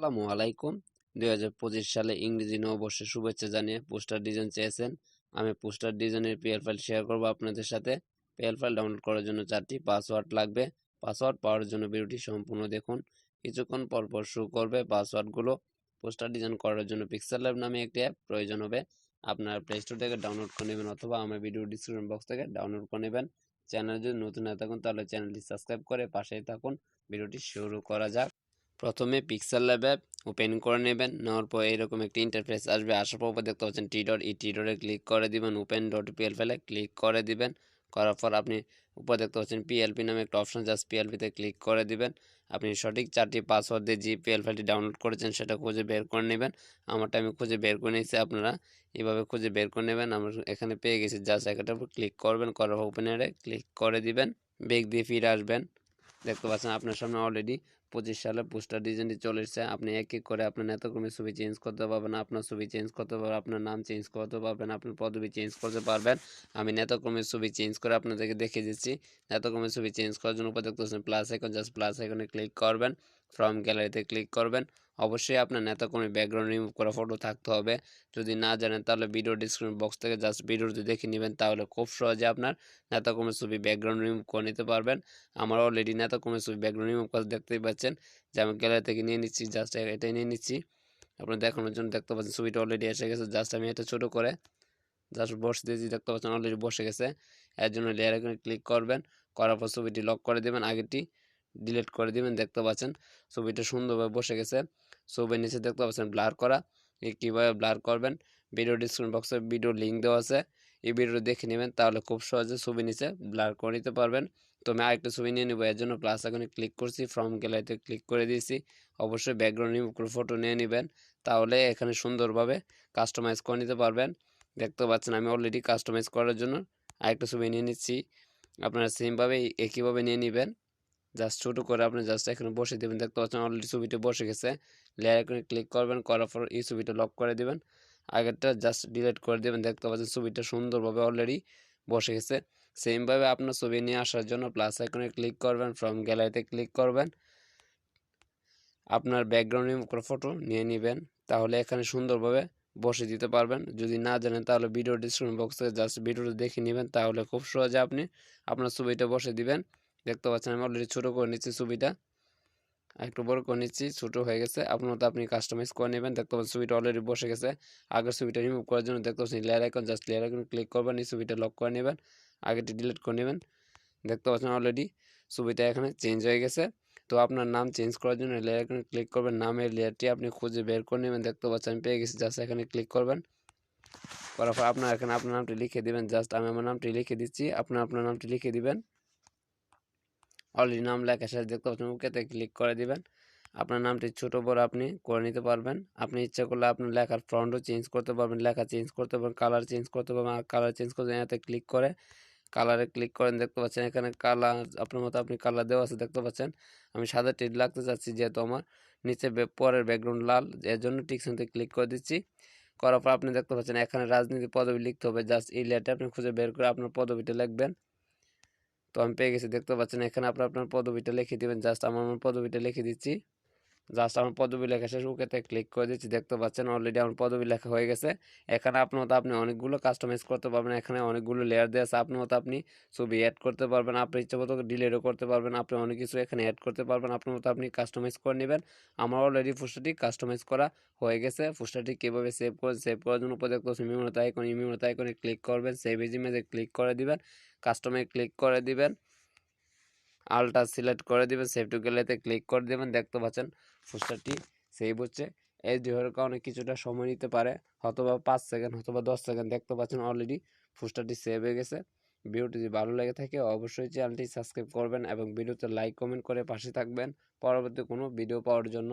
আসসালামু আলাইকুম। দুই হাজার পঁচিশ সালে ইংরেজি নববর্ষের শুভেচ্ছা জানিয়ে পোস্টার ডিজাইন চেয়েছেন। আমি পোস্টার ডিজাইনের পিএল ফাইল শেয়ার করব আপনাদের সাথে। পিএল ফাইল ডাউনলোড করার জন্য চারটি পাসওয়ার্ড লাগবে। পাসওয়ার্ড পাওয়ার জন্য ভিডিওটি সম্পূর্ণ দেখুন। কিছুক্ষণ পর পর শু করবে পাসওয়ার্ডগুলো পোস্টার ডিজাইন করার জন্য পিক্সেল ল্যাব নামে একটি অ্যাপ প্রয়োজন হবে। আপনারা প্লে স্টোর থেকে ডাউনলোড করে নেবেন অথবা আমার ভিডিও ডিসক্রিপশন বক্স থেকে ডাউনলোড করে নেবেন। চ্যানেল যদি নতুন না থাকুন তাহলে চ্যানেলটি সাবস্ক্রাইব করে পাশেই থাকুন। ভিডিওটি শুরু করা যাক। প্রথমে পিক্সেল ল্যাবে ওপেন করে নেবেন, নেওয়ার পর এরকম একটি ইন্টারফেস আসবে। আসার পর দেখতে পাচ্ছেন টি ডট ই টি ডটে ক্লিক করে দিবেন ওপেন ডট পিএল ফেলে ক্লিক করে দিবেন। করার পর আপনি উপর দেখতে পাচ্ছেন পিএলপি নামে একটা অপশন জাস্ট পিএলপিতে ক্লিক করে দিবেন। আপনি সঠিক চারটি পাসওয়ার্ড দিয়ে যে পিএল ফাইলটি ডাউনলোড করেছেন, সেটা খুঁজে বের করে নেবেন। আমারটা আমি খুঁজে বের করে নিয়েছি আপনারা, এভাবে খুঁজে বের করে নেবেন। আমরা এখানে পেয়ে গেছি জাস্ট একটার উপর ক্লিক করবেন, করার ওপেনারে ক্লিক করে দিবেন বেগ দিয়ে ফিরে আসবেন। দেখতে পাচ্ছেন আপনার সামনে অলরেডি পঁচিশ সালে পোস্টার ডিজাইনটি চলে এসেছে। আপনি এক এক করে আপনার নেতাকর্মী ছবি চেঞ্জ করতে পারবেন, আপনার ছবি চেঞ্জ করতে পারবেন, আপনার নাম চেঞ্জ করতে পারবেন, আপনার পদবি চেঞ্জ করতে পারবেন। আমি নেতাকর্মীর ছবি চেঞ্জ করে আপনাদেরকে দেখিয়ে দিচ্ছি। নেতাকর্মীর ছবি চেঞ্জ করার জন্য উপযুক্ত প্লাস আইকন জাস্ট প্লাস আইকনে ক্লিক করবেন। ফ্রম গ্যালারিতে ক্লিক করবেন। অবশ্যই আপনার নেতাকর্মী ব্যাকগ্রাউন্ড রিমুভ করা ফটো থাকতে হবে। যদি না জানেন তাহলে ভিডিও ডিসক্রিপশন বক্স থেকে জাস্ট ভিডিওটি দেখে নেবেন, তাহলে খুব সহজে আপনার নেতাকর্মীর ছবি ব্যাকগ্রাউন্ড রিমুভ করে নিতে পারবেন। আমার অলরেডি নেতাকর্মীর ছবি ব্যাকগ্রাউন্ড রিমুভ করে দেখতেই পাচ্ছেন। যে আমি গ্যালারি থেকে নিয়ে নিচ্ছি জাস্ট এটাই নিয়ে নিচ্ছি। আপনার দেখানোর জন্য দেখতে পাচ্ছেন ছবিটা অলরেডি এসে গেছে জাস্ট আমি এটা ছোটো করে জাস্ট বসে দিয়েছি, দেখতে পাচ্ছেন অলরেডি বসে গেছে। এর জন্য লেয়ার এখানে ক্লিক করবেন, করার পর ছবিটি লক করে দেবেন, আগেরটি ডিলিট করে দিবেন, দেখতে পাচ্ছেন। ছবিটা সুন্দরভাবে বসে গেছে। ছবির নিচে দেখতে পাচ্ছেন ব্লার করা। কীভাবে ব্লার করবেন? ভিডিও ডিসক্রিপশন বক্সে ভিডিও লিঙ্ক দেওয়া আছে। এই ভিডিওটি দেখে নেবেন, তাহলে খুব সহজে ছবি নিচে ব্লার করে নিতে পারবেন। তো আমি আরেকটা ছবি নিয়ে নেব, এর জন্য প্লাস এখানে ক্লিক করছি ফ্রম গ্যালারিতে ক্লিক করে দিয়েছি। অবশ্যই ব্যাকগ্রাউন্ড ফটো নিয়ে নেবেন, তাহলে এখানে সুন্দরভাবে কাস্টমাইজ করে নিতে পারবেন। দেখতে পাচ্ছেন আমি অলরেডি কাস্টমাইজ করার জন্য আরেকটা ছবি নিয়ে নিচ্ছি। আপনারা সেমভাবে একইভাবে নিয়ে নেবেন। জাস্ট ছোটো করে আপনি জাস্ট এখানে বসে দেবেন। দেখতে পাচ্ছেন অলরেডি ছবিটা বসে গেছে। লেয়ার এখানে ক্লিক করবেন, করার পর এই ছবিটা লক করে দেবেন। আগেরটা জাস্ট ডিলিট করে দেবেন। দেখতে পাচ্ছেন ছবিটা সুন্দরভাবে অলরেডি বসে গেছে। সেমভাবে আপনার ছবি নিয়ে আসার জন্য প্লাস আইকনে ক্লিক করবেন ফ্রম গ্যালারিতে ক্লিক করবেন। আপনার ব্যাকগ্রাউন্ড ফটো নিয়ে নেবেন। তাহলে এখানে সুন্দরভাবে বসে দিতে পারবেন। যদি না জানেন তাহলে ভিডিও ডিসক্রিপশন বক্স জাস্ট ভিডিওটা দেখে নেবেন। তাহলে খুব সহজে আপনি আপনার ছবিটা বসে দিবেন। দেখতে পাচ্ছেন আমি অলরেডি ছোটো করে নিচ্ছি ছবিটা। একটু বড় করে নিচ্ছি, ছোটো হয়ে গেছে। আপনার মতো আপনি কাস্টমাইজ করে নেবেন। দেখতে পাচ্ছেন ছবিটা অলরেডি বসে গেছে। আগের ছবিটা রিমুভ করার জন্য দেখতে পাচ্ছেন layer icon just layer icon click করবেন, এই ছবিটা লক করে নেবেন। আগেটি ডিলিট করে নেবেন। দেখতে পাচ্ছেন অলরেডি ছবিটা এখানে চেঞ্জ হয়ে গেছে। তো আপনার নাম চেঞ্জ করার জন্য লেয়ার আইকনে ক্লিক করবেন। নামের লেয়ারটি আপনি খুঁজে বের করে নেবেন। দেখতে পাচ্ছেন আমি পেয়ে গেছি। জাস্ট এখানে ক্লিক করবেন। করার পর আপনার এখানে আপনার নামটি লিখে দিবেন। জাস্ট আমি আমার নামটি লিখে দিচ্ছি। আপনার আপনার নামটি লিখে দিবেন। অলরেডি নাম লেখা শেষ দেখতে পাচ্ছেন ওকেতে ক্লিক করে দিবেন। আপনার নামটি ছোট, বড় আপনি করে নিতে পারবেন। আপনি ইচ্ছা করলে আপনার লেখার ফ্রন্টও চেঞ্জ করতে পারবেন, লেখা চেঞ্জ করতে পারবেন কালার চেঞ্জ করতে পারবেন, আর কালার চেঞ্জ করতে এতে ক্লিক করে কালারে ক্লিক করেন, দেখতে পাচ্ছেন এখানে কালার আপনার মতো আপনি কালার দেওয়া আছে, দেখতে পাচ্ছেন। আমি সাদা টিট লাগতে চাচ্ছি যেহেতু আমার, নিচে পরের ব্যাকগ্রাউন্ড লাল এর জন্য টিকসনতে ক্লিক করে দিচ্ছি। করার পর আপনি দেখতে পাচ্ছেন এখানে রাজনীতি পদবি লিখতে হবে জাস্ট এই লেয়ারটা আপনি খুঁজে বের করে আপনার পদবিটা লিখবেন। তো আমি পেয়ে গেছি, দেখতে পাচ্ছেন এখানে আপনার আপনার পদবিটা লিখে দেবেন, জাস্ট আমার আমার পদবিটা লিখে দিচ্ছি। জাস্ট আমার পদবি লেখা শেষ, ওকেতে ক্লিক করে দিচ্ছি, দেখতে পাচ্ছেন অলরেডি আমার পদবি লেখা হয়ে গেছে। এখানে আপনার আপনি অনেকগুলো কাস্টমাইজ করতে পারবেন, এখানে অনেকগুলো লেয়ার দেওয়া আছে, আপনার মতো আপনি ছবি অ্যাড করতে পারবেন, আপনি ইচ্ছা মতো ডিলেটও করতে পারবেন, আপনি অনেক কিছু এখানে অ্যাড করতে পারবেন, আপনার মতো আপনি কাস্টমাইজ করে নেবেন। আমার অলরেডি ফুস্টারটি কাস্টমাইজ করা হয়ে গেছে ফুস্টারটি কীভাবে সেভ করে সেভ করার জন্য উপদেক্ত ইমিউনত আইকন ইমিউনত আইকনে ক্লিক করবেন সেভ ইমেজে ক্লিক করে দিবেন কাস্টমাইজ ক্লিক করে দিবেন। আলটা সিলেক্ট করে দেবেন সেভ টু গ্যালারিতে ক্লিক করে দেবেন, দেখতে পাচ্ছেন পোস্টারটি সেভ হচ্ছে। এই দেহের কারণে কিছুটা সময় নিতে পারে, হয়তোবা পাঁচ সেকেন্ড অথবা দশ সেকেন্ড দেখতে পাচ্ছেন অলরেডি পোস্টারটি সেভ হয়ে গেছে। ভিডিওটি যদি ভালো লেগে থাকে, অবশ্যই চ্যানেলটি সাবস্ক্রাইব করবেন এবং ভিডিওতে লাইক কমেন্ট করে পাশে থাকবেন। পরবর্তী কোনো ভিডিও পাওয়ার জন্য।